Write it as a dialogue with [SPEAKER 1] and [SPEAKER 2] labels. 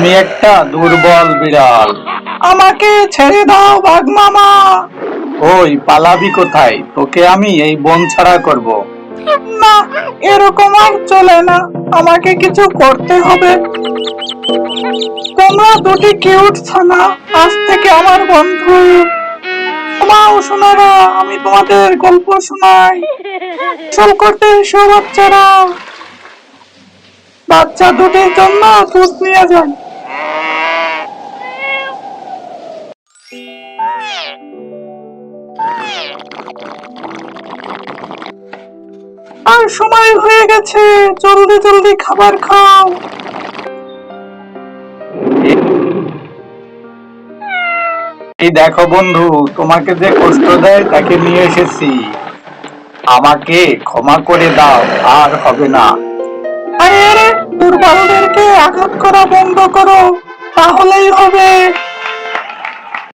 [SPEAKER 1] তুমি একটা দুর্বল বিড়াল।
[SPEAKER 2] আমাকে ছেড়ে দাও বাঘ মামা।
[SPEAKER 1] ওই পালাবি কোথায়? তোকে আমি এই বন ছাড়া করব।
[SPEAKER 2] না এরকম আর চলে না। আমাকে কিছু করতে হবে। তোমরা দুটি কিউট ছানা আজ থেকে আমার বন্ধু। তোমাও শোনারা আমি তোমাদের গল্প শোনাই। চল করতে এসো বাচ্চারা। বাচ্চা দুটির জন্য দুধ নিয়ে যান। আর সময় হয়ে গেছে জলদি জলদি খাবার খাও।
[SPEAKER 1] এই দেখো বন্ধু তোমাকে যে কষ্ট দেয় তাকে নিয়ে এসেছি। আমাকে ক্ষমা করে দাও আর হবে না।
[SPEAKER 2] আরে আরে দুর্বলদেরকে আঘাত করা বন্ধ করো তাহলে